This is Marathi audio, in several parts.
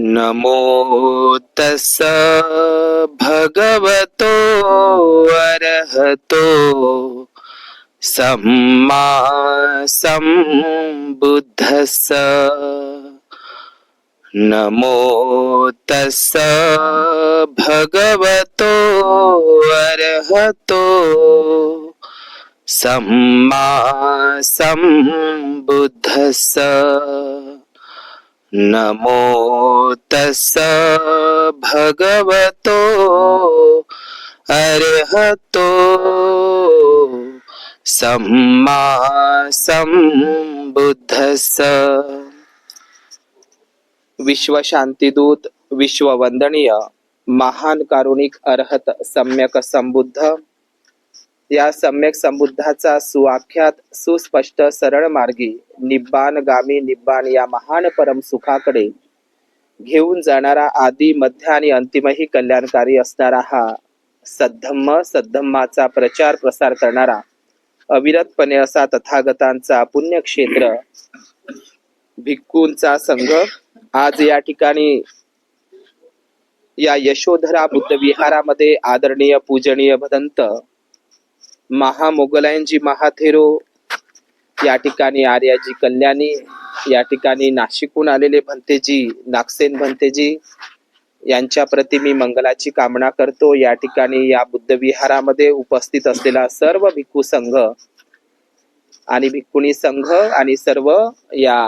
नमो तस्स भगवतो अर्हतो सम्मा सम्बुद्धस्स। नमो तस्स भगवतो अर्हतो सम्मा सम्बुद्धस्स नमो तस्स भगवतो अर्हतो सम्मा सम्बुद्धस्स। विश्वशांतीदूत विश्ववंदनीय महान कारुणिक अर्हत सम्यक संबुद्ध या सम्यक संबुद्धाचा सुआख्यात सुस्पष्ट सरळ मार्गी निब्बान गामी निब्बान या महान परम सुखाकडे घेऊन जाणारा आदी मध्य आणि अंतिमही कल्याणकारी असणारा हा सद्धम्म सद्धम्माचा प्रचार प्रसार करणारा अविरतपणे असा तथागतांचा पुण्यक्षेत्र भिक्खूंचा संघ आज या ठिकाणी या यशोधरा बुद्ध विहारामध्ये आदरणीय पूजनीय भदंत महामोगलायनजी महाथेरो या ठिकाणी आर्याजी कल्याणी या ठिकाणी नाशिकहून आलेले भंतेजी नागसेन भंतेजी यांच्या प्रती मी मंगलाची कामना करतो. या ठिकाणी या बुद्ध विहारामध्ये उपस्थित असलेला सर्व भिक्खू संघ आणि भिक्खुनी संघ आणि सर्व या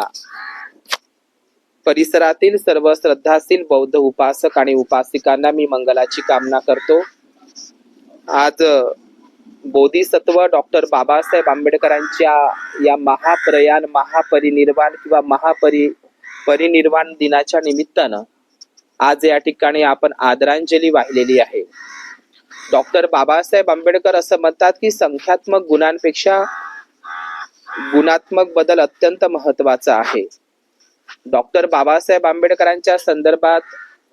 परिसरातील सर्व श्रद्धाशील बौद्ध उपासक आणि उपासिकांना मी मंगलाची कामना करतो. आज बोधिसत्व डॉक्टर बाबासाहेब आंबेडकरांच्या या महाप्रयाण महापरिनिर्वाण किंवा महापरि परिनिर्वाण दिनाच्या निमित्तानं आज या ठिकाणी आपण आदरांजली वाहिलेली आहे. डॉक्टर बाबासाहेब आंबेडकर असं म्हणतात की संख्यात्मक गुणांपेक्षा गुणात्मक बदल अत्यंत महत्त्वाचा आहे. डॉक्टर बाबासाहेब आंबेडकरांच्या संदर्भात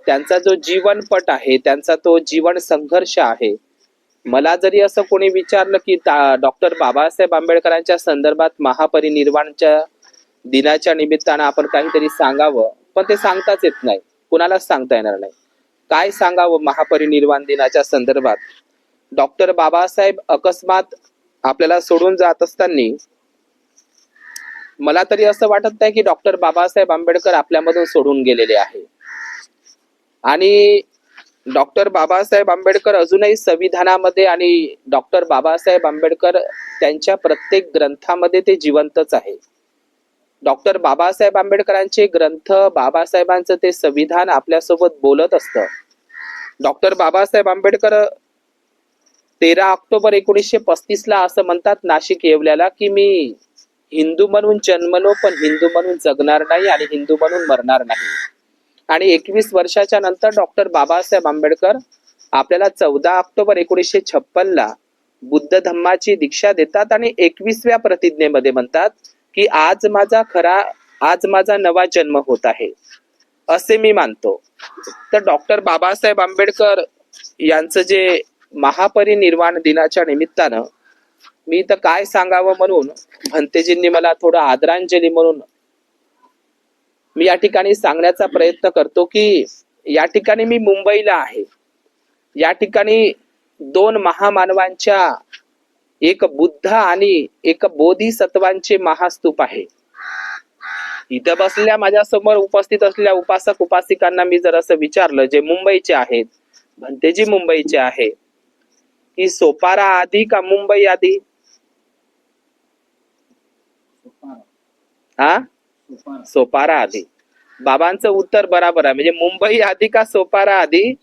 त्यांचा जो जीवनपट आहे त्यांचा तो जीवन संघर्ष आहे मला जरी असं कोणी विचारलं की डॉक्टर बाबासाहेब आंबेडकरांच्या संदर्भात महापरिनिर्वाणच्या दिनाच्या निमित्तानं आपण काहीतरी सांगावं पण ते सांगताच येत नाही. कुणालाच सांगता येणार नाही. काय सांगावं महापरिनिर्वाण दिनाच्या संदर्भात? डॉक्टर बाबासाहेब अकस्मात आपल्याला सोडून जात असताना मला तरी असं वाटत नाही की डॉक्टर बाबासाहेब आंबेडकर आपल्यामधून सोडून गेलेले आहे. आणि डॉक्टर बाबासाहेब आंबेडकर अजूनही संविधानामध्ये आणि डॉक्टर बाबासाहेब आंबेडकर त्यांच्या प्रत्येक ग्रंथामध्ये ते जिवंतच आहे. डॉक्टर बाबासाहेब आंबेडकरांचे ग्रंथ बाबासाहेबांचं ते संविधान आपल्यासोबत बोलत असतं. डॉक्टर बाबासाहेब आंबेडकर तेरा ऑक्टोबर एकोणीसशे पस्तीस ला असं म्हणतात नाशिक येवल्याला की मी हिंदू म्हणून जन्मलो पण हिंदू म्हणून जगणार नाही आणि हिंदू म्हणून मरणार नाही. आणि एकवीस वर्षाच्या नंतर डॉक्टर बाबासाहेब आंबेडकर आपल्याला चौदा ऑक्टोबर एकोणीसशे छप्पन ला बुद्ध धम्माची दीक्षा देतात आणि एकवीसव्या प्रतिज्ञेमध्ये म्हणतात की आज माझा खरा आज माझा नवा जन्म होत आहे असे मी मानतो. तर डॉक्टर बाबासाहेब आंबेडकर यांचं जे महापरिनिर्वाण दिनाच्या निमित्तानं मी तर काय सांगावं म्हणून भंतेजींनी मला थोडं आदरांजली म्हणून मी या ठिकाणी सांगण्याचा प्रयत्न करतो की या ठिकाणी मी मुंबईला आहे. या ठिकाणी दोन महामानवांच्या एक बुद्ध आणि एक बोधिसत्वांचे महास्तूप आहे. इथं बसलेल्या माझ्यासमोर उपस्थित असलेल्या उपासक उपासिकांना मी जर असं विचारलं जे मुंबईचे आहेत भंतेजी मुंबईचे आहे की सोपारा आधी का मुंबई आधी? हा सोपारा आधी. बाबांचं उत्तर बराबर आहे. म्हणजे मुंबई आधी का सोपारा आधी?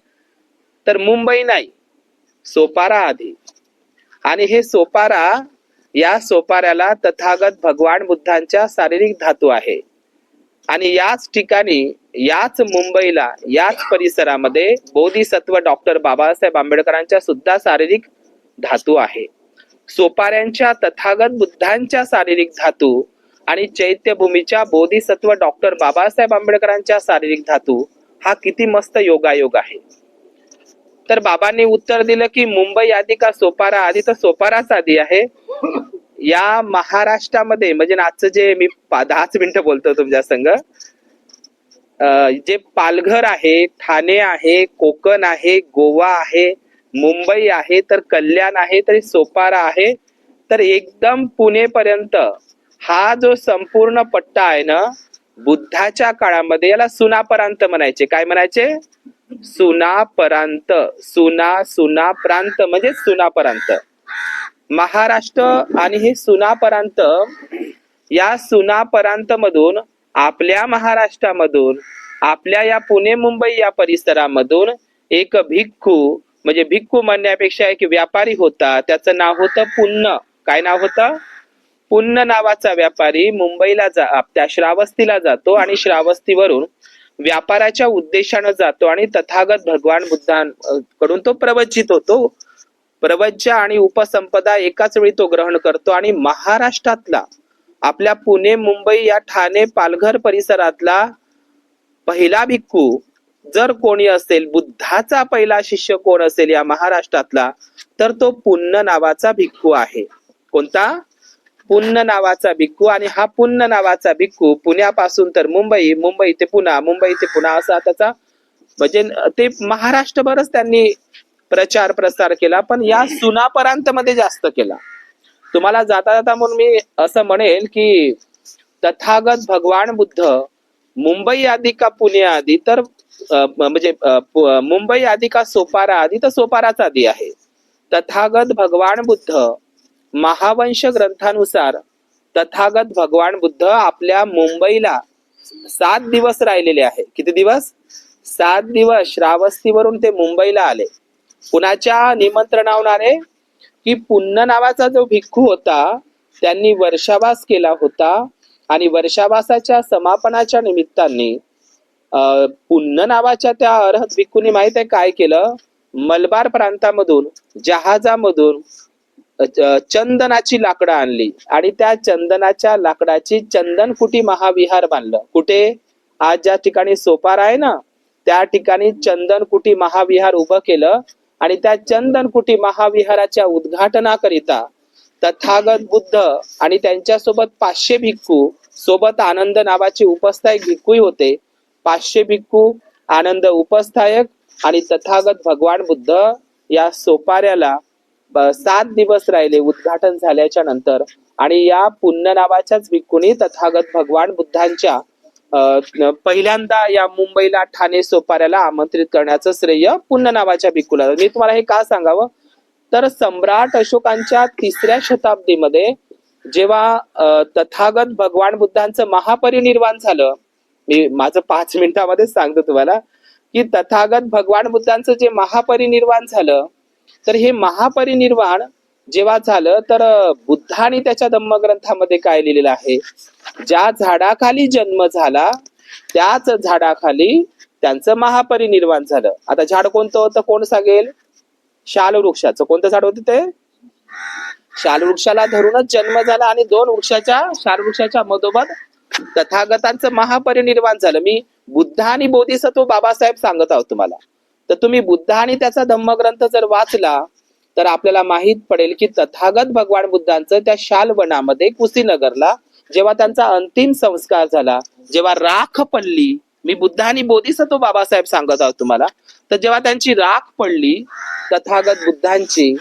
तर मुंबई नाही. सोपारा आधी. आणि हे सोपारा या सोपाऱ्याला तथागत भगवान बुद्धांच्या शारीरिक धातू आहे. आणि याच ठिकाणी याच मुंबईला याच परिसरामध्ये बोधिसत्व डॉक्टर बाबासाहेब आंबेडकरांच्या सुद्धा शारीरिक धातू आहे. सोपाऱ्यांच्या तथागत बुद्धांच्या शारीरिक धातू आणि चैत्यभूमीच्या बोधिसत्व डॉक्टर बाबासाहेब आंबेडकरांच्या शारीरिक धातू हा किती मस्त योगायोग आहे. तर बाबांनी उत्तर दिलं की मुंबई आधी का सोपारा आधी तर सोपाराच आधी आहे. या महाराष्ट्रामध्ये म्हणजे आजचं जे मी दहाच मिनिटं बोलतो तुमच्या संग जे पालघर आहे ठाणे आहे कोकण आहे गोवा आहे मुंबई आहे तर कल्याण आहे तर सोपारा आहे. तर एकदम पुणेपर्यंत हा जो संपूर्ण पट्टा आहे ना बुद्धाच्या काळामध्ये याला सुनापरांत म्हणायचे. काय म्हणायचे? सुनापरांत. सुना सुना प्रांत म्हणजे सुनापरांत. महाराष्ट्र आणि हे सुनापरांत या सुनापरांत मधून आपल्या महाराष्ट्रामधून आपल्या या पुणे मुंबई या परिसरामधून एक भिक्खू म्हणजे भिक्खू म्हणण्यापेक्षा एक व्यापारी होता. त्याचं नाव होतं पुन्न. काय नाव होतं? पुन्न नावाचा व्यापारी मुंबईला जा त्या श्रावस्तीला जातो आणि श्रावस्तीवरून व्यापाराच्या उद्देशानं जातो आणि तथागत भगवान बुद्धांकडून तो प्रवचित होतो. प्रवज्य आणि उपसंपदा एकाच वेळी तो ग्रहण करतो आणि महाराष्ट्रातला आपल्या पुणे मुंबई या ठाणे पालघर परिसरातला पहिला भिक्खू जर कोणी असेल बुद्धाचा पहिला शिष्य कोण असेल या महाराष्ट्रातला तर तो पुन्न नावाचा भिक्खू आहे. कोणता? पुन्न नावाचा भिक्खू आणि हा पुन्न नावाचा भिक्खू पुण्यापासून तर मुंबई मुंबई ते पुणा मुंबई ते पुणा असा त्याचा म्हणजे ते महाराष्ट्रभरच त्यांनी प्रचार प्रसार केला पण या सुनापरांत मध्ये जास्त केला. तुम्हाला जाता जाता म्हणून मी असं म्हणेल की तथागत भगवान बुद्ध मुंबई आधी का पुणे आधी तर म्हणजे मुंबई आधी का सोपारा आधी तर सोपाराच आधी आहे. तथागत भगवान बुद्ध महावंश ग्रंथानुसार तथागत भगवान बुद्ध आपल्या मुंबईला सात दिवस राहिलेले आहे. किती दिवस? सात दिवस. श्रावस्तीवरून ते मुंबईला आले. कुणाच्या निमंत्रणावणारे की पुन्न नावाचा जो भिक्खू होता त्यांनी वर्षावास केला होता आणि वर्षावासाच्या समापनाच्या निमित्ताने अं, पुन्न नावाच्या त्या अर्हत भिक्खूने माहीत आहे काय केलं? मलबार प्रांतामधून जहाजामधून चंदनाची लाकडं आणली. आणि त्या चंदनाच्या लाकडाची चंदनकुटी महाविहार बांधलं. कुठे? आज ज्या ठिकाणी सोपार आहे ना त्या ठिकाणी चंदनकुटी महाविहार उभं केलं आणि त्या चंदनकुटी महाविहाराच्या उद्घाटनाकरिता तथागत बुद्ध आणि त्यांच्यासोबत पाचशे भिक्खू सोबत आनंद नावाचे उपस्थायक भिक्खूही होते. पाचशे भिक्खू आनंद उपस्थायक आणि तथागत भगवान बुद्ध या सोपाऱ्याला सात दिवस राहिले उद्घाटन झाल्याच्यानंतर. आणि या पुण्य नावाच्याच भिक्खूंनी तथागत भगवान बुद्धांच्या पहिल्यांदा या मुंबईला ठाणे सोपाऱ्याला आमंत्रित करण्याचं श्रेय पुण्य नावाच्या भिक्खूला मी तुम्हाला हे का सांगावं? तर सम्राट अशोकांच्या तिसऱ्या शताब्दीमध्ये जेव्हा तथागत भगवान बुद्धांचं महापरिनिर्वाण झालं मी माझं पाच मिनिटामध्ये सांगतो तुम्हाला की तथागत भगवान बुद्धांचं जे महापरिनिर्वाण झालं तर हे महापरिनिर्वाण जेव्हा झालं तर बुद्धाने त्याच्या धम्मग्रंथामध्ये काय लिहिलेलं आहे? ज्या झाडाखाली जन्म झाला त्याच झाडाखाली त्यांचं महापरिनिर्वाण झालं. आता झाड कोणतं होतं? कोण सांगेल? शाल वृक्षाचं कोणतं झाड होतं ते? शाल वृक्षाला धरूनच जन्म झाला आणि दोन वृक्षाच्या शाल वृक्षाच्या मधोमध तथागतांचं महापरिनिर्वाण झालं. मी बुद्ध आणि बोधिसत्व बाबासाहेब सांगत आहोत तुम्हाला. तर तुम्ही बुद्ध आणि त्याचा धम्मग्रंथ जर वाचला तर आपल्याला माहीत पडेल की तथागत भगवान बुद्धांचं त्या शालवनामध्ये कुशीनगरला जेव्हा त्यांचा अंतिम संस्कार झाला जेव्हा राख पडली मी बुद्ध आणि बोधिसत्व बाबासाहेब सांगत आहोत तुम्हाला तर जेव्हा त्यांची राख पडली तथागत बुद्धांची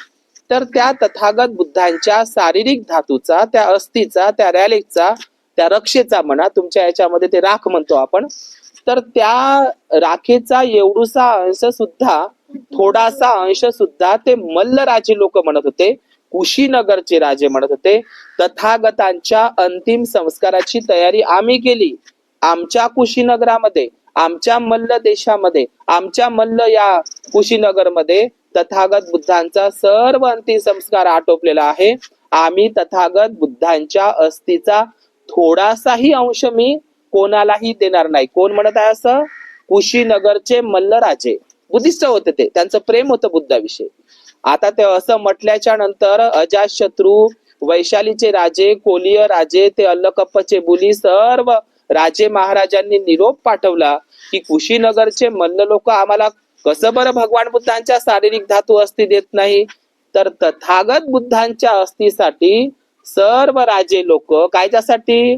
तर त्या तथागत बुद्धांच्या शारीरिक धातूचा त्या अस्थीचा त्या रॅलिकचा त्या रक्षेचा म्हणा तुमच्या याच्यामध्ये ते राख म्हणतो आपण तर त्या राखेचा एवढूसा अंश सुद्धा थोडासा अंश सुद्धा ते मल्ल राजे लोक म्हणत होते. कुशीनगरचे राजे म्हणत होते. तथागतांच्या अंतिम संस्काराची तयारी आम्ही केली. आमच्या कुशीनगरामध्ये आमच्या मल्ल देशामध्ये आमच्या मल्ल या कुशीनगरमध्ये तथागत बुद्धांचा सर्व अंतिम संस्कार आटोपलेला आहे. आम्ही तथागत बुद्धांच्या अस्थीचा थोडासाही अंश मी कोणालाही देणार नाही. कोण म्हणत आहे असं? कुशीनगरचे मल्लराजे. बुद्धिस्ट होते ते. त्यांचं प्रेम होतं बुद्धाविषयी. आता ते असं म्हटल्याच्या नंतर अजातशत्रू वैशालीचे राजे कोलीय राजे ते अल्लकप्पचे बुली सर्व राजे महाराजांनी निरोप पाठवला की कुशीनगरचे मल्ल लोक आम्हाला कसं बरं भगवान बुद्धांच्या शारीरिक धातू अस्थि देत नाही? तर तथागत बुद्धांच्या अस्थीसाठी सर्व राजे लोक कायच्यासाठी?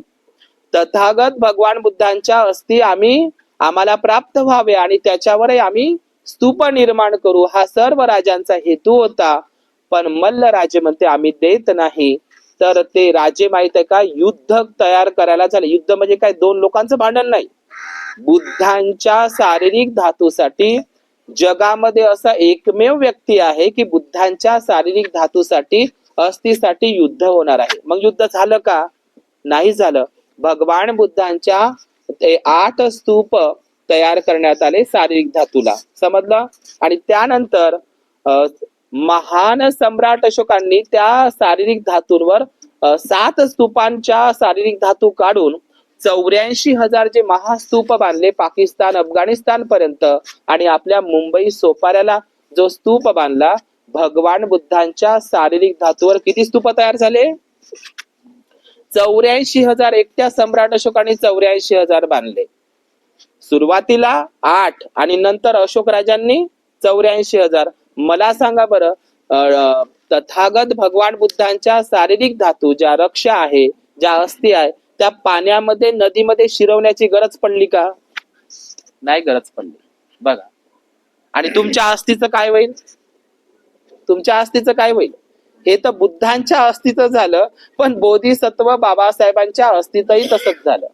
तथागत भगवान बुद्धांच्या अस्थी आम्ही आम्हाला प्राप्त व्हावे आणि त्याच्यावरही आम्ही स्तूप निर्माण करू. हा सर्व राजांचा हेतू होता. पण मल्ल राजे म्हणते आम्ही देत नाही. तर ते राजे माहीत आहे का युद्ध तयार करायला झाले. युद्ध म्हणजे काय? दोन लोकांचं भांडण नाही. बुद्धांच्या शारीरिक धातूसाठी जगामध्ये असा एकमेव व्यक्ती आहे की बुद्धांच्या शारीरिक धातूसाठी अस्थिसाठी युद्ध होणार आहे. मग युद्ध झालं का? नाही झालं. भगवान बुद्धांच्या आठ स्तूप तयार करण्यात आले शारीरिक धातूला. समजलं? आणि त्यानंतर महान सम्राट अशोकांनी त्या शारीरिक धातूंवर सात स्तूपांच्या शारीरिक धातू काढून चौऱ्याऐंशी हजार जे महास्तूप बांधले पाकिस्तान अफगाणिस्तान पर्यंत आणि आपल्या मुंबई सोपाऱ्याला जो स्तूप बांधला भगवान बुद्धांच्या शारीरिक धातूवर किती स्तूप तयार झाले? चौऱ्याऐंशी हजार एकट्या सम्राट अशोकाने चौऱ्याऐंशी हजार बांधले. सुरुवातीला आठ आणि नंतर अशोक राजांनी चौऱ्याऐंशी हजार. मला सांगा बरं तथागत भगवान बुद्धांच्या शारीरिक धातू ज्या रक्षा आहे ज्या अस्थी आहे त्या पाण्यामध्ये नदीमध्ये शिरवण्याची गरज पडली का? नाही गरज पडली. बघा. आणि तुमच्या अस्थीचं काय होईल? तुमच्या अस्थीचं काय होईल? हे तर बुद्धांच्या अस्तित्व झालं पण बोधिसत्व बाबासाहेबांच्या अस्तित्वही तसंच झालं.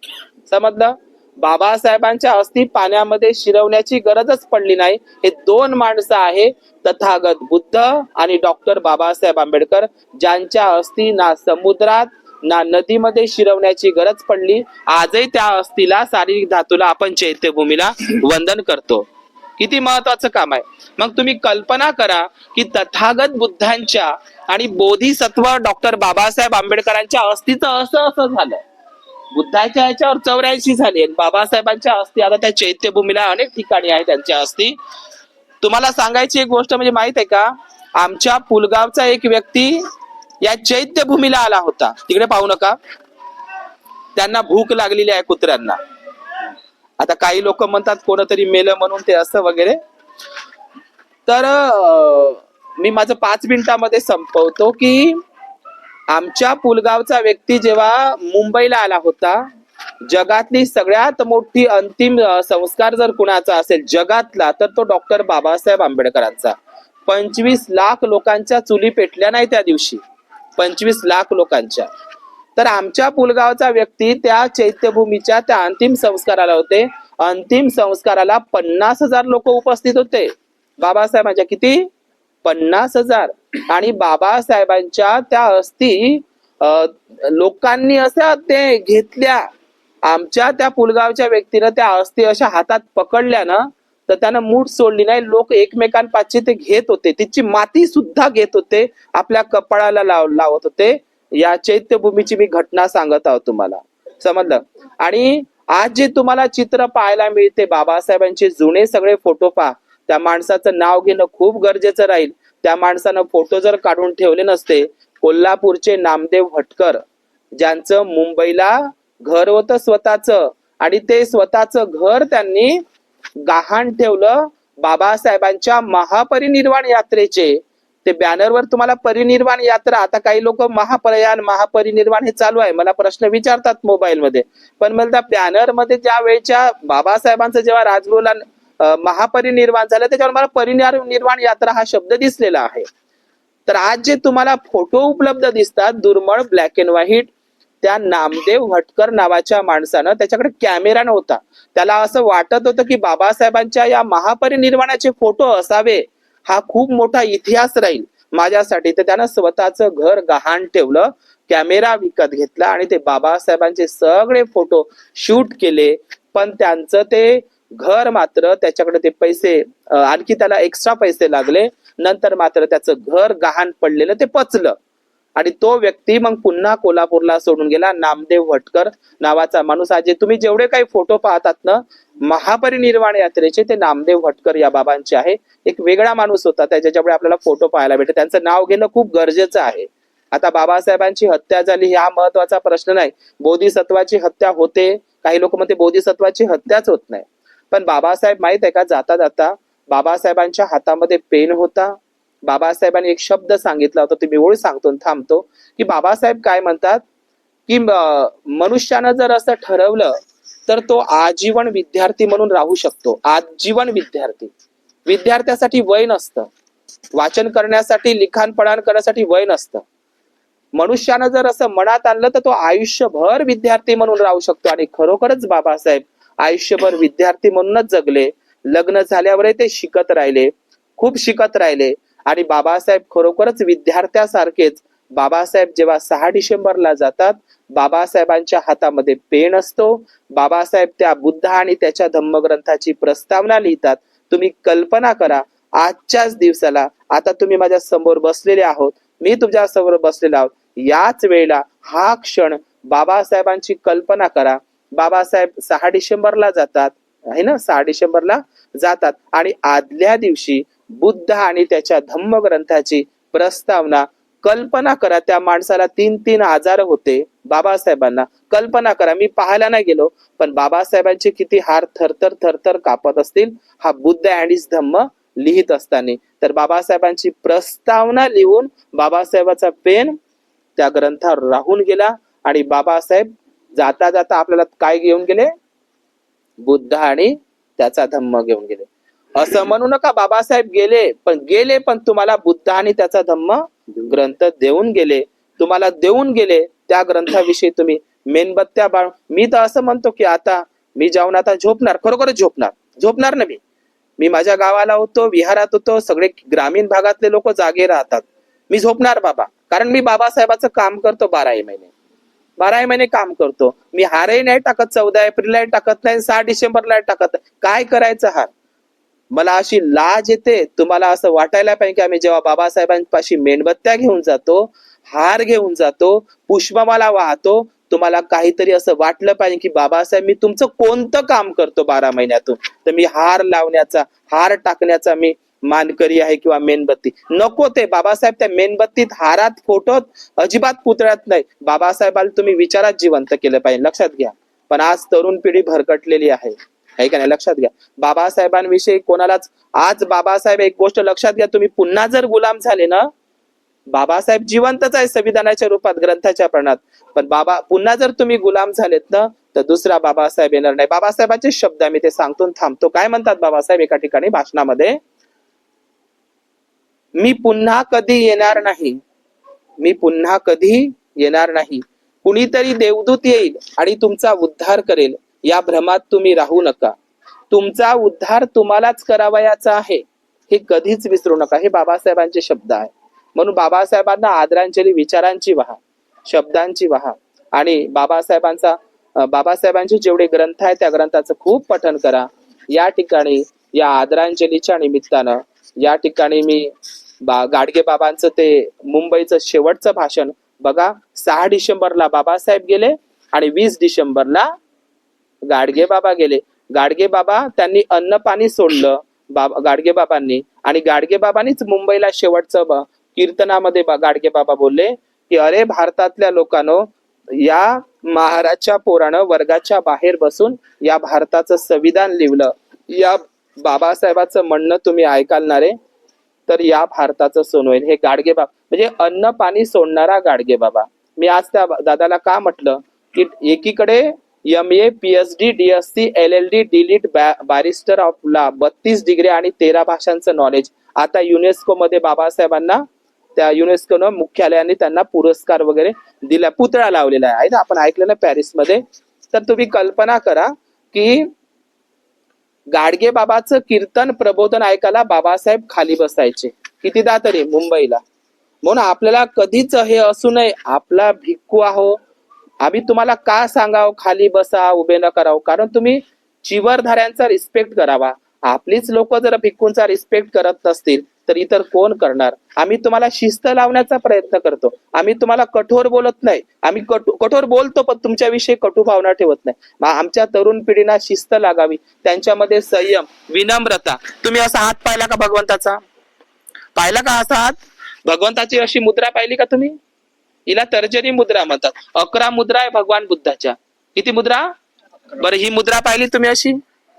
समजलं? बाबासाहेबांच्या अस्थी पाण्यामध्ये शिरवण्याची गरजच पडली नाही. हे दोन माणसं आहे तथागत बुद्ध आणि डॉक्टर बाबासाहेब आंबेडकर ज्यांच्या अस्थी ना समुद्रात ना नदीमध्ये शिरवण्याची गरज पडली. आजही त्या अस्थीला शारीरिक धातूला आपण चैत्यभूमीला वंदन करतो. किती महत्वाचं काम आहे. मग तुम्ही कल्पना करा की तथागत बुद्धांच्या आणि बोधिसत्व डॉक्टर बाबासाहेब आंबेडकरांच्या अस्थिचं असं असं झालं. बुद्धाच्या ह्याच्यावर चौऱ्याऐंशी झाली बाबासाहेबांच्या अस्थि आता त्या चैत्यभूमीला अनेक ठिकाणी आहे त्यांच्या अस्थि. तुम्हाला सांगायची एक गोष्ट म्हणजे माहीत आहे का? आमच्या पुलगावचा एक व्यक्ती या चैत्यभूमीला आला होता. तिकडे पाहू नका. त्यांना भूक लागलेली आहे कुत्र्यांना. आता काही लोक म्हणतात कोणतरी मेलं म्हणून ते असं वगैरे. तर मी माझं पाच मिनिटामध्ये संपवतो की आमच्या पुलगावचा व्यक्ती जेव्हा मुंबईला आला होता जगातली सगळ्यात मोठी अंतिम संस्कार जर कुणाचा असेल जगातला तर तो डॉक्टर बाबासाहेब आंबेडकरांचा. पंचवीस लाख लोकांच्या चुली पेटल्या नाही त्या दिवशी. पंचवीस लाख लोकांच्या. तर आमच्या पुलगावचा व्यक्ती त्या चैत्यभूमीच्या त्या अंतिम संस्काराला होते. अंतिम संस्काराला पन्नास हजार लोक उपस्थित होते. बाबासाहेबांच्या किती? पन्नास हजार. आणि बाबासाहेबांच्या त्या अस्थी लोकांनी अशा ते घेतल्या. आमच्या त्या पुलगावच्या व्यक्तीनं त्या अस्थी अशा हातात पकडल्या ना तर त्यानं मूठ सोडली नाही. लोक एकमेकांपाची ते घेत होते. तिची माती सुद्धा घेत होते. आपल्या कपाळाला लाव लावत होते. या चैत्यभूमीची मी घटना सांगत आहोत तुम्हाला. समजलं? आणि आज जे तुम्हाला चित्र पाहायला मिळते बाबासाहेबांचे जुने सगळे फोटो पहा. त्या माणसाचं नाव घेणं खूप गरजेचं राहील. त्या माणसानं फोटो जर काढून ठेवले नसते कोल्हापूरचे नामदेव भटकर ज्यांचं मुंबईला घर होतं स्वतःच आणि ते स्वतःच घर त्यांनी गहाण ठेवलं बाबासाहेबांच्या महापरिनिर्वाण यात्रेचे. ते बॅनरवर तुम्हाला परिनिर्वाण यात्रा. आता काही लोक महाप्रयाण महापरिनिर्वाण हे चालू आहे. मला प्रश्न विचारतात मोबाईलमध्ये पण मला त्या बॅनरमध्ये ज्या वेळच्या बाबासाहेबांचं जेव्हा राजगुरूला महापरिनिर्वाण झालं त्याच्यावर मला परिनिर्वाण यात्रा हा शब्द दिसलेला आहे. तर आज जे तुम्हाला फोटो उपलब्ध दिसतात दुर्मळ ब्लॅक अँड व्हाईट त्या नामदेव भटकर नावाच्या माणसानं त्याच्याकडे कॅमेरा नव्हता. त्याला असं वाटत होतं की बाबासाहेबांच्या या महापरिनिर्वाणाचे फोटो असावे. हा खूप मोठा इतिहास राहील. माझ्यासाठी तर त्यानं स्वतःचं घर गहाण ठेवलं कॅमेरा विकत घेतला आणि ते बाबासाहेबांचे सगळे फोटो शूट केले. पण त्यांचं ते घर मात्र त्याच्याकडे ते पैसे आणखी त्याला एक्स्ट्रा पैसे लागले. नंतर मात्र त्याचं घर गहाण पडलेलं ते पचलं. आणि तो व्यक्ती मग पुन्हा कोल्हापूरला सोडून गेला. नामदेव भटकर नावाचा माणूस आज जे तुम्ही जेवढे काही फोटो पाहतात ना महापरिनिर्वाण यात्रेचे ते नामदेव भटकर या बाबांचे आहे. एक वेगळा माणूस होता. त्याच्यामुळे आपल्याला फोटो पाहायला भेटत त्यांचं नाव घेणं खूप गरजेचं आहे. आता बाबासाहेबांची हत्या झाली हा महत्त्वाचा प्रश्न नाही. बोधिसत्वाची हत्या होते. काही लोक म्हणते बोधिसत्वाची हत्याच होत नाही. पण बाबासाहेब माहीत आहे का? जाता जाता बाबासाहेबांच्या हातामध्ये पेन होता. बाबासाहेबांनी एक शब्द सांगितला होता तुम्ही ओळी सांगतो थांबतो की बाबासाहेब काय म्हणतात की मनुष्यानं जर असं ठरवलं तर तो आजीवन विद्यार्थी म्हणून राहू शकतो. आजीवन विद्यार्थी. विद्यार्थ्यासाठी वय नसतं. वाचन करण्यासाठी लिखाण पडाण करण्यासाठी वय नसतं. मनुष्यानं जर असं मनात आणलं तर तो आयुष्यभर विद्यार्थी म्हणून राहू शकतो. आणि खरोखरच बाबासाहेब आयुष्यभर विद्यार्थी म्हणूनच जगले. लग्न झाल्यावरही ते शिकत राहिले. खूप शिकत राहिले. आणि बाबासाहेब खरोखरच विद्यार्थ्यासारखेच. बाबासाहेब जेव्हा सहा डिसेंबरला जातात बाबासाहेबांच्या हातामध्ये पेन असतो. बाबासाहेब त्या बुद्ध आणि त्याच्या धम्मग्रंथाची प्रस्तावना लिहितात. तुम्ही कल्पना करा आजच्याच दिवसाला आता तुम्ही माझ्यासमोर बसलेले आहोत. मी तुमच्यासमोर बसलेला आहोत. याच वेळेला हा क्षण बाबासाहेबांची कल्पना करा. बाबासाहेब सहा डिसेंबरला जातात आहे ना? सहा डिसेंबरला जातात. आणि आदल्या दिवशी बुद्ध आणि त्याच्या धम्म ग्रंथाची प्रस्तावना कल्पना करा. त्या माणसाला तीन तीन आजार होते बाबासाहेबांना. कल्पना करा. मी पाहायला नाही गेलो पण बाबासाहेबांचे किती हार थरथर थरथर कापत असतील हा बुद्ध अँड धम्म लिहित असताना. तर बाबासाहेबांची प्रस्तावना लिहून बाबासाहेबाचा पेन त्या ग्रंथावर राहून गेला आणि बाबासाहेब जाता जाता आपल्याला काय घेऊन गेले? बुद्ध आणि त्याचा धम्म घेऊन गेले. असं म्हणू नका बाबासाहेब गेले पण गेले पण तुम्हाला बुद्ध आणि त्याचा धम्म ग्रंथ देऊन गेले. तुम्हाला देऊन गेले त्या ग्रंथाविषयी तुम्ही मेणबत्त्या बाळ मी तर असं म्हणतो की आता मी जाऊन आता झोपणार खरोखरच झोपणार. झोपणार ना मी. मी माझ्या गावाला होतो विहारात होतो सगळे ग्रामीण भागातले लोक जागे राहतात. मी झोपणार बाबा. कारण मी बाबासाहेबाचं काम करतो बाराही महिने. बाराही महिने काम करतो. मी हारही नाही टाकत चौदा एप्रिलला टाकत नाही सहा डिसेंबरला टाकत नाही. काय करायचं हार? मला अशी लाज येते. तुम्हाला असं वाटायला पाहिजे की आम्ही जेव्हा बाबासाहेबांपाशी मेणबत्त्या घेऊन जातो हार घेऊन जातो पुष्पमाला वाहतो तुम्हाला काहीतरी असं वाटलं पाहिजे की बाबासाहेब मी तुमचं कोणतं काम करतो बारा महिन्यातून? तर मी हार लावण्याचा हार टाकण्याचा मी मानकरी आहे किंवा मेणबत्ती. नको ते. बाबासाहेब त्या मेणबत्तीत हारात फोटोत अजिबात पुतळ्यात नाही. बाबासाहेबाला तुम्ही विचारात जिवंत केलं पाहिजे. लक्षात घ्या. पण आज तरुण पिढी भरकटलेली आहे. हे का नाही? लक्षात घ्या. बाबासाहेबांविषयी कोणालाच आज बाबासाहेब एक गोष्ट लक्षात घ्या. तुम्ही पुन्हा जर गुलाम झाले ना बाबासाहेब जिवंतच आहे संविधानाच्या रूपात ग्रंथाच्या प्रणात. पण बाबा पुन्हा जर तुम्ही गुलाम झालेत ना तर दुसरा बाबासाहेब येणार नाही. बाबासाहेबांचे शब्द मी ते सांगतो थांबतो. काय म्हणतात बाबासाहेब एका ठिकाणी भाषणामध्ये? मी पुन्हा कधी येणार नाही. मी पुन्हा कधी येणार नाही. कुणीतरी देवदूत येईल आणि तुमचा उद्धार करेल. या भ्रमात तुम्ही राहू नका. तुमचा उद्धार तुम्हालाच करावयाचा आहे. हे कधीच विसरू नका. हे बाबासाहेबांचे शब्द आहे. म्हणून बाबासाहेबांना आदरांजली विचारांची वाहा शब्दांची वाहा. आणि बाबासाहेबांचा बाबासाहेबांचे जेवढे ग्रंथ आहेत त्या ग्रंथाचं खूप पठन करा. या ठिकाणी या आदरांजलीच्या निमित्तानं या ठिकाणी मी बा गाडगे बाबांचं ते मुंबईचं शेवटचं भाषण बघा सहा डिसेंबरला बाबासाहेब गेले आणि वीस डिसेंबरला गाडगे बाबा गेले. गाडगे बाबा त्यांनी अन्न पाणी सोडलं. बाबा गाडगे बाबांनी. आणि गाडगे बाबांनीच मुंबईला शेवटचं कीर्तनामध्ये गाडगे बाबा बोलले की अरे भारतातल्या लोकांनो या महाराजच्या पोरानं वर्गाच्या बाहेर बसून या भारताचं संविधान लिहिलं. या बाबासाहेबाचं म्हणणं तुम्ही ऐकालणारे तर या भारताचं सोन होईल. हे गाडगे बाबा म्हणजे अन्न पाणी सोडणारा गाडगे बाबा. मी आज त्या दादाला का म्हटलं? की एकीकडे M A P H D DSc L L D D Litt barrister of ला बत्तीस डिग्री आणि तेरा भाषांचं नॉलेज आता युनेस्को मध्ये बाबासाहेबांना त्या युनेस्कोनं मुख्यालयाने त्यांना पुरस्कार वगैरे दिला पुतळा लावलेला आहे. ना आपण ऐकलं ना पॅरिसमध्ये तर तुम्ही कल्पना करा की गाडगे बाबाचं कीर्तन प्रबोधन ऐकायला बाबासाहेब खाली बसायचे. कितीदा तरी मुंबईला. म्हणून आपल्याला कधीच हे असू नये. आपला भिक्खू आहो आम्ही तुम्हाला का सांगाव? खाली बसा उभे न करावं. कारण तुम्ही चिवरधाऱ्यांचा रिस्पेक्ट करावा. आपलीच लोक जर भिक्खूंचा रिस्पेक्ट करत नसतील तर इतर कोण करणार? आम्ही तुम्हाला शिस्त लावण्याचा प्रयत्न करतो. आम्ही तुम्हाला कठोर बोलत नाही. आम्ही कठोर बोलतो पण तुमच्याविषयी कटू भावना ठेवत नाही. आमच्या तरुण पिढीना शिस्त लागावी. त्यांच्यामध्ये संयम विनम्रता. तुम्ही असा हात पाहिला का भगवंताचा? पाहिला का असा हात? भगवंताची अशी मुद्रा पाहिली का तुम्ही? हिला तर्जनी मुद्रा म्हणतात. अकरा मुद्रा आहे भगवान बुद्धाच्या. किती मुद्रा? बरं ही मुद्रा पाहिली तुम्ही अशी?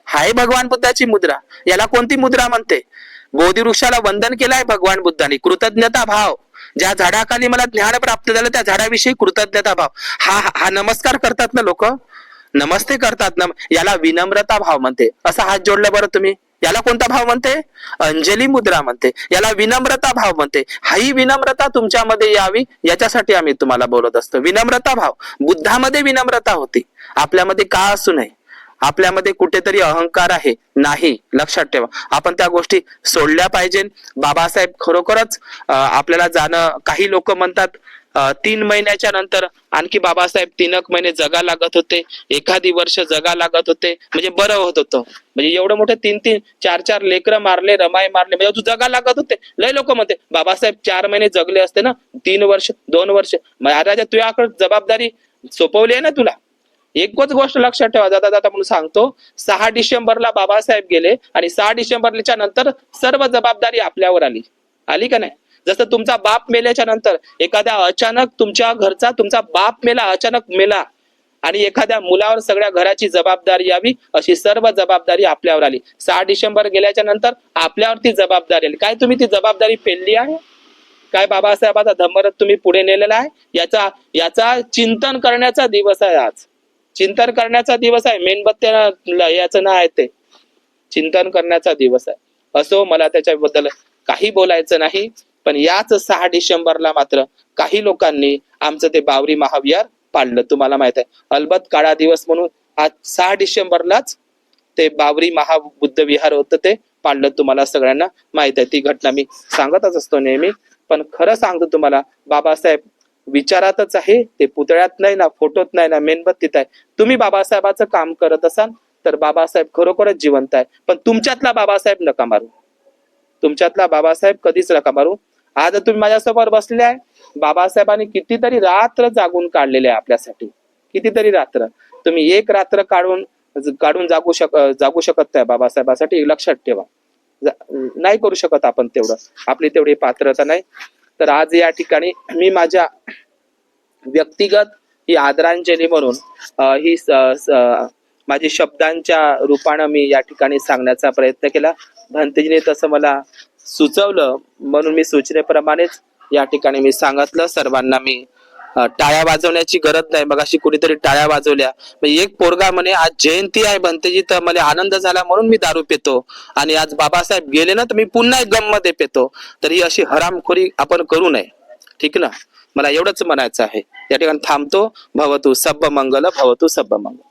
हाय भगवान बुद्धाची मुद्रा. याला कोणती मुद्रा म्हणते? बोधी वृक्षाला वंदन केलंय भगवान बुद्धाने. कृतज्ञता भाव. ज्या झाडाखाली मला ज्ञान प्राप्त झालं त्या झाडाविषयी कृतज्ञता भाव. हा हा नमस्कार करतात ना लोक? नमस्ते करतात ना याला विनम्रता भाव म्हणते. असा हात जोडला बरं तुम्ही. याला कोणता भाव म्हणते? अंजली मुद्रा म्हणते. याला विनम्रता भाव म्हणते. हाही विनम्रता तुमच्यामध्ये यावी याच्यासाठी आम्ही तुम्हाला बोलत असतो. विनम्रता भाव. बुद्धामध्ये विनम्रता होती. आपल्यामध्ये का असू नये? आपल्यामध्ये कुठेतरी अहंकार आहे. नाही लक्षात ठेवा. आपण त्या गोष्टी सोडल्या पाहिजे. बाबासाहेब खरोखरच आपल्याला जाणं काही लोक म्हणतात तीन महिन्याच्या नंतर आणखी बाबासाहेब तीनक महिने जगा लागत होते एखादी वर्ष जगा लागत होते म्हणजे बरं होत होतं. म्हणजे एवढं मोठं तीन तीन चार चार लेकरं मारले रमाई मारले म्हणजे तू जगा लागत होते. लय लोक म्हणते बाबासाहेब चार महिने जगले असते ना तीन वर्ष दोन वर्ष. महाराजा तुझ्याकडे जबाबदारी सोपवली आहे ना तुला? एकच गोष्ट लक्षात ठेवा जाता जाता म्हणून सांगतो सहा डिसेंबरला बाबासाहेब गेले आणि सहा डिसेंबरच्या नंतर सर्व जबाबदारी आपल्यावर आली. आली का नाही? जसं तुमचा बाप मेल्याच्या नंतर एखाद्या अचानक तुमच्या घरचा तुमचा बाप मेला अचानक मेला आणि एखाद्या मुलावर सगळ्या घराची जबाबदारी यावी अशी सर्व जबाबदारी आपल्यावर आली. सहा डिसेंबर गेल्याच्यानंतर आपल्यावरती जबाबदारी आली. काय तुम्ही ती जबाबदारी पेलली आहे? काय बाबासाहेबाचा धम्मरथ तुम्ही पुढे नेलेला आहे? याचा याचा चिंतन करण्याचा दिवस आहे आज. चिंतन करण्याचा दिवस आहे. मेणबत्त्या याचं नाव आहे ते. चिंतन करण्याचा दिवस आहे. असो मला त्याच्याबद्दल काही बोलायचं नाही. पण याच सहा डिसेंबरला मात्र काही लोकांनी आमचं ते बावरी महाविहार पाडलं. तुम्हाला माहीत आहे. अलबत काळा दिवस म्हणून आज सहा डिसेंबरलाच ते बावरी महाबुद्ध विहार होतं ते पाडलं. तुम्हाला सगळ्यांना माहीत आहे. ती घटना मी सांगतच असतो नेहमी. पण खरं सांगतो तुम्हाला बाबासाहेब विचारातच आहे. ते पुतळ्यात नाही ना फोटोत नाही ना मेणबत्तीत आहे. तुम्ही बाबासाहेबाचं काम करत असाल तर बाबासाहेब खरोखरच जिवंत आहे. पण तुमच्यातला बाबासाहेब नका मारू. तुमच्यातला बाबासाहेब कधीच नका मारू. आज तुम्ही माझ्यासोबत बसले आहे. बाबासाहेबांनी कितीतरी रात्र जागून काढलेले आहे आपल्यासाठी. कितीतरी रात्र. तुम्ही एक रात्र काढून काढून जागू शक जागू शकत नाही बाबासाहेबांसाठी. लक्षात ठेवा. नाही करू शकत आपण तेवढं. आपली तेवढी पात्रता नाही. तर आज या ठिकाणी मी माझ्या व्यक्तिगत ही आदरांजली म्हणून ही माझी शब्दांच्या रूपानं मी या ठिकाणी सांगण्याचा प्रयत्न केला. भंतजीने तसं मला सुचवलं. म्हणून मी सूचनेप्रमाणेच या ठिकाणी मी सांगितलं सर्वांना मी. टाळ्या वाजवण्याची गरज नाही. मग अशी कुणीतरी टाळ्या वाजवल्या. एक पोरगा म्हणे आज जयंती आहे भंतेजी तर मला आनंद झाला म्हणून मी दारू पितो. आणि आज बाबासाहेब गेले ना तर मी पुन्हा एक गममध्ये पितो. तर ही अशी हरामखोरी आपण करू नये. ठीक ना? मला एवढंच म्हणायचं आहे. या ठिकाणी थांबतो. भवतु सब्ब मंगल भवतु सब्ब मंगल